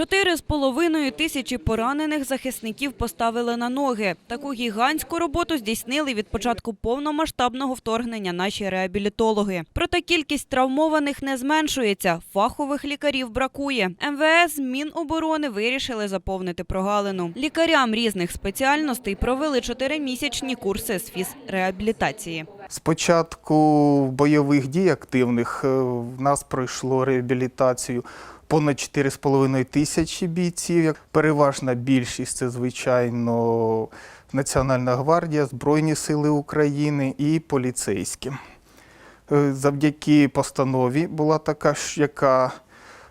Чотири з половиною тисячі поранених захисників поставили на ноги. Таку гігантську роботу здійснили від початку повномасштабного вторгнення наші реабілітологи. Проте кількість травмованих не зменшується. Фахових лікарів бракує. МВС Міноборони вирішили заповнити прогалину. Лікарям різних спеціальностей провели чотиримісячні курси з фізреабілітації. З початку бойових дій активних е, в нас пройшло реабілітацію понад 4,5 тисячі бійців. Переважна більшість це, звичайно, Національна гвардія, Збройні Сили України і поліцейські. Е, Завдяки постанові була така, яка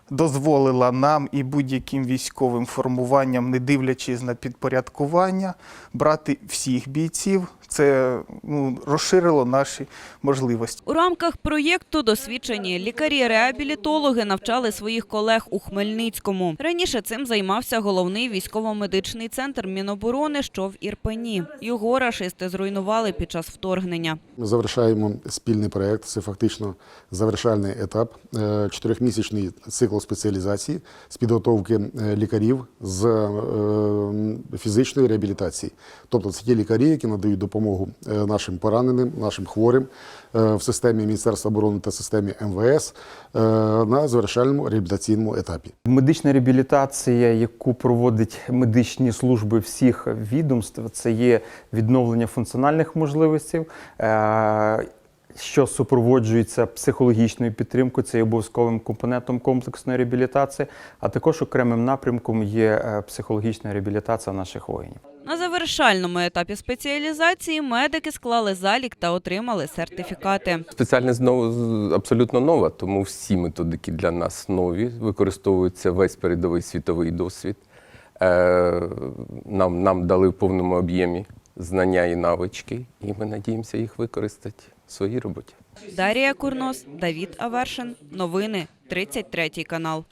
дозволила нам і будь-яким військовим формуванням, не дивлячись на підпорядкування, брати всіх бійців. Це ну, розширило наші можливості. У рамках проєкту досвідчені лікарі-реабілітологи навчали своїх колег у Хмельницькому. Раніше цим займався головний військово-медичний центр Міноборони, що в Ірпені. Його рашисти зруйнували під час вторгнення. Ми завершаємо спільний проєкт. Це фактично завершальний етап, е, чотирьохмісячний цикл спеціалізації з підготовки е, лікарів з е, фізичної реабілітації. Тобто це ті лікарі, які надають допомогу е, нашим пораненим, нашим хворим в системі Міністерства оборони та системі МВС на завершальному реабілітаційному етапі. Медична реабілітація, яку проводять медичні служби всіх відомств, це є відновлення функціональних можливостей, що супроводжується психологічною підтримкою, це є обов'язковим компонентом комплексної реабілітації, а також окремим напрямком є е, психологічна реабілітація наших воїнів. На завершальному етапі спеціалізації медики склали залік та отримали сертифікати. Спеціальність знову абсолютно нова, тому всі методики для нас нові. Використовується весь передовий світовий досвід. Е, Нам, нам дали в повному об'ємі знання і навички, і ми надіємося їх використати в своїй роботі. Дарія Курнос, Давід Авершин. Новини 33 канал.